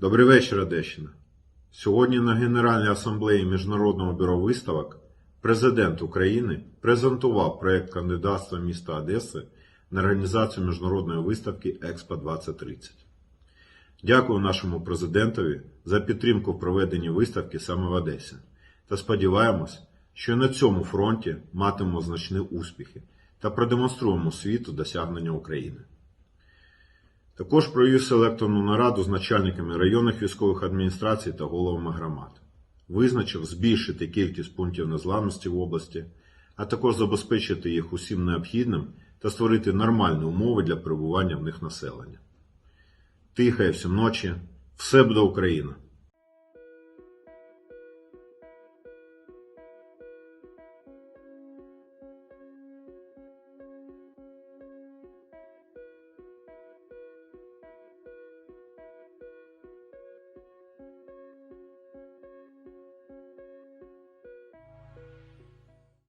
Добрий вечір, Одещина. Сьогодні на Генеральній асамблеї Міжнародного бюро виставок президент України презентував проект кандидатства міста Одеси на організацію міжнародної виставки Експо 2030. Дякую нашому президентові за підтримку в проведенні виставки саме в Одесі та сподіваємось, що на цьому фронті матимемо значні успіхи та продемонструємо світу досягнення України. Також провів селекторну нараду з начальниками районних військових адміністрацій та головами громад. Визначив збільшити кількість пунктів незламності в області, а також забезпечити їх усім необхідним та створити нормальні умови для перебування в них населення. Тихає всім ночі, все буде Україна!